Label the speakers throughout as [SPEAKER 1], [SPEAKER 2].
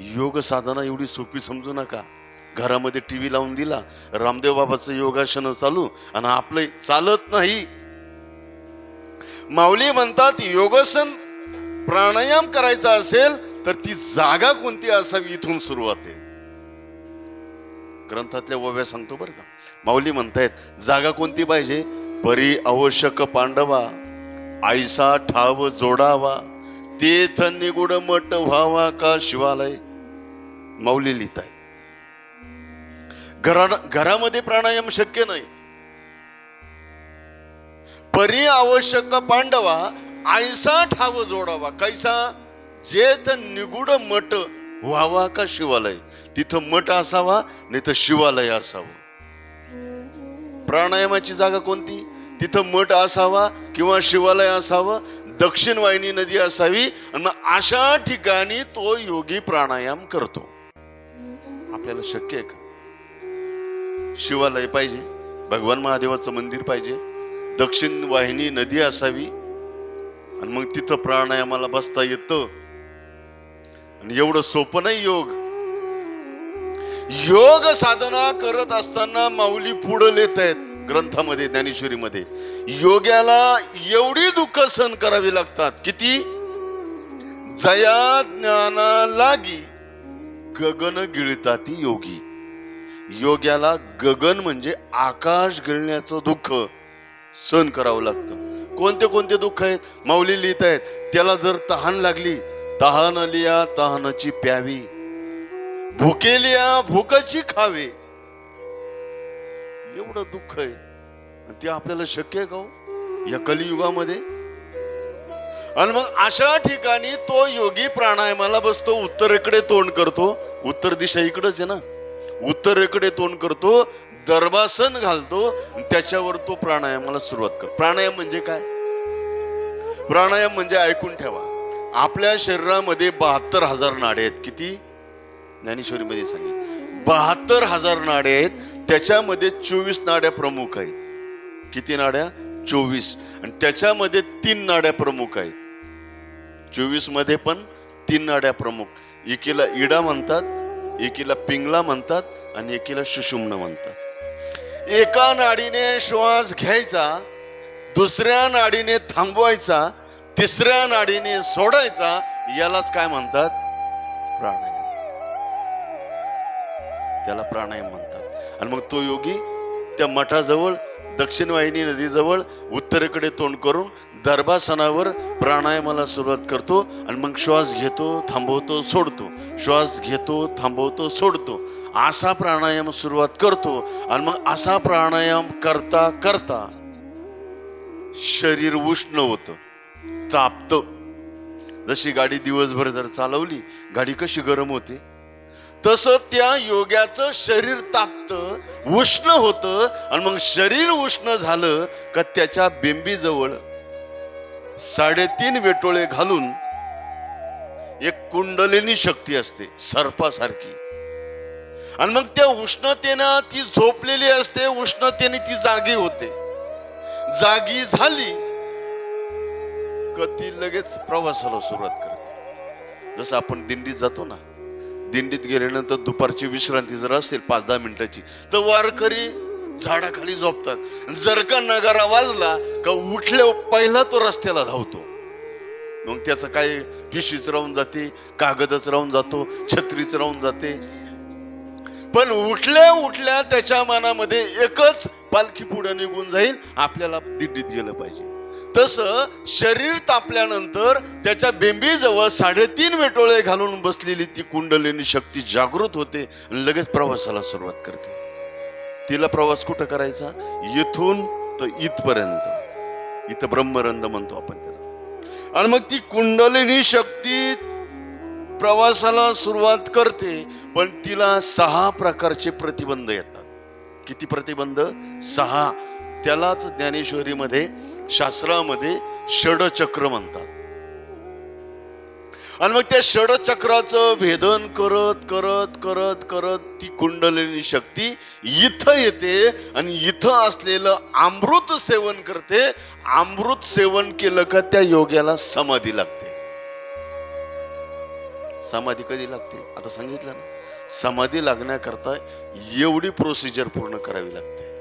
[SPEAKER 1] योग साधना एवढी सोपी समजू नका. घरामध्ये टीव्ही लावून दिला रामदेव बाबाचं योगासन चालू आणि आपलं चालत नाही. माऊली म्हणतात योगासन प्राणायाम करायचा असेल तर ती जागा कोणती असावी इथून सुरुवात आहे. ग्रंथातल्या ओव्या सांगतो बरं का. माऊली म्हणतायत जागा कोणती पाहिजे? परी आवश्यक पांडवा आईसा ठाव जोडावा. तेथ निगुड मठ व्हावा का शिवालय? माऊली लिहिताय घरा घरामध्ये प्राणायाम शक्य नाही. परी आवश्यक पांडवा आयसा ठाव जोडावा. कैसा? जेथ निगुड मठ व्हावा का शिवालय? तिथं मठ असावा नाही तर शिवालय असावं. प्राणायामाची जागा कोणती? तिथं मठ असावा किंवा शिवालय असावं? दक्षिण वाहिनी नदी असावी आणि मग अशा ठिकाणी तो योगी प्राणायाम करतो. आपल्याला शक्य आहे का? शिवालय पाहिजे भगवान महादेवाचं मंदिर पाहिजे दक्षिण वाहिनी नदी असावी आणि मग तिथं प्राणायामाला बसता येतं. आणि एवढं सोपं नाही योग. योग साधना करत असताना माऊली पुढं येत आहेत ग्रंथामध्ये ज्ञानेश्वरीमध्ये. योग्याला एवढी दुःख सहन करावी लागतात. किती? जया ज्ञाना लागी गगन गिळताती योगी. योग्याला गगन म्हणजे आकाश गिळण्याचं दुःख सहन करावं लागतं. कोणते कोणते दुःख आहेत? माऊली लिहित आहेत त्याला जर तहान लागली तहान लिया तहानाची प्यावी. भुकेलिया भुकाची खावे. एवढं दुःख आहे. आणि ते आपल्याला शक्य आहे का हो? या कलियुगामध्ये? आणि मग अशा ठिकाणी तो योगी प्राणायामाला बसतो उत्तरेकडे तोंड करतो. उत्तर दिशा इकडेच आहे ना? उत्तरेकडे तोंड करतो दर्भासन घालतो त्याच्यावर तो प्राणायामाला सुरुवात करतो. प्राणायाम म्हणजे काय? प्राणायाम म्हणजे ऐकून ठेवा. आपल्या शरीरामध्ये बहात्तर हजार नाडे आहेत. किती? ज्ञानेश्वरीमध्ये सांगितलं. बहात्तर हजार नाडे आहेत. त्याच्यामध्ये चोवीस नाड्या प्रमुख आहेत. किती नाड्या? चोवीस. आणि त्याच्यामध्ये तीन नाड्या प्रमुख आहेत. चोवीसमध्ये पण तीन नाड्या प्रमुख. एकीला इडा म्हणतात एकीला पिंगला म्हणतात आणि एकीला सुषुम्न म्हणतात. एका नाडीने श्वास घ्यायचा दुसऱ्या नाडीने थांबवायचा तिसऱ्या नाडीने सोडायचा यालाच काय म्हणतात? प्राणायाम. त्याला प्राणायाम म्हणतात. आणि मग तो योगी त्या मठाजवळ दक्षिण वाहिनी नदीजवळ उत्तरेकडे तोंड करून दर्भासनावर प्राणायामाला सुरुवात करतो आणि मग श्वास घेतो थांबवतो सोडतो. श्वास घेतो थांबवतो सोडतो. असा प्राणायाम सुरुवात करतो आणि मग असा प्राणायाम करता करता शरीर उष्ण होतं तापत. जशी गाडी दिवसभर जर चालवली गाडी कशी गरम होते? तसं त्या योग्याचं शरीर तापत उष्ण होतं आणि मग शरीर उष्ण झालं का त्याच्या बेंबीजवळ साडेतीन वेटोळे घालून एक कुंडलिनी शक्ती असते सर्पासारखी. आणि मग त्या उष्णतेनं ती झोपलेली असते उष्णतेने ती जागी होते. जागी झाली का ती लगेच प्रवासाला सुरुवात करते. जसं आपण दिंडीत जातो ना दिंडीत गेल्यानंतर दुपारची विश्रांती जर असेल पाच दहा मिनिटाची तर वारकरी झाडाखाली झोपतात. जर का नगारा वाजला का उठल्या पहिला तो रस्त्याला धावतो. मग त्याचं काय पिशीच राहून जाते कागदच राहून जातो छत्रीच राहून जाते. पण उठल्या उठल्या त्याच्या मनामध्ये एकच पालखी पुढे निघून जाईल आपल्याला दिंडीत गेलं पाहिजे. तसं शरीर तापल्यानंतर त्याच्या बेंबीजवळ साडेतीन वेटोळे घालून बसलेली ती कुंडलिनी शक्ती जागृत होते लगेच प्रवासाला सुरुवात करते. तिला प्रवास कुठं करायचा? इथून तर इथपर्यंत. इथं ब्रह्मरंद म्हणतो आपण त्याला. आणि मग ती कुंडलिनी शक्ती प्रवासाला सुरुवात करते पण तिला सहा प्रकारचे प्रतिबंध येतात. किती प्रतिबंध? सहा. त्यालाच ज्ञानेश्वरीमध्ये शास्त्रामध्ये षडचक्र म्हणतात. आणि मग त्या षडचक्राचं भेदन करत करत करत करत ती कुंडलिनी शक्ती इथं येते आणि इथं असलेलं अमृत सेवन करते. अमृत सेवन केलं का त्या योग्याला समाधी लागते. समाधी कधी लागते? आता सांगितलं ना. समाधी लागण्याकरता एवढी प्रोसिजर पूर्ण करावी लागते.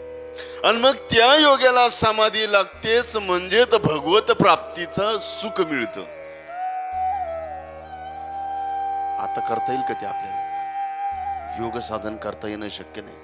[SPEAKER 1] आणि मग त्या योग्याला समाधी लागतेच म्हणजे तर भगवत प्राप्तीचं सुख मिळतं. आता करता येईल का ते आपल्याला? योग साधन करता येणं शक्य नाही.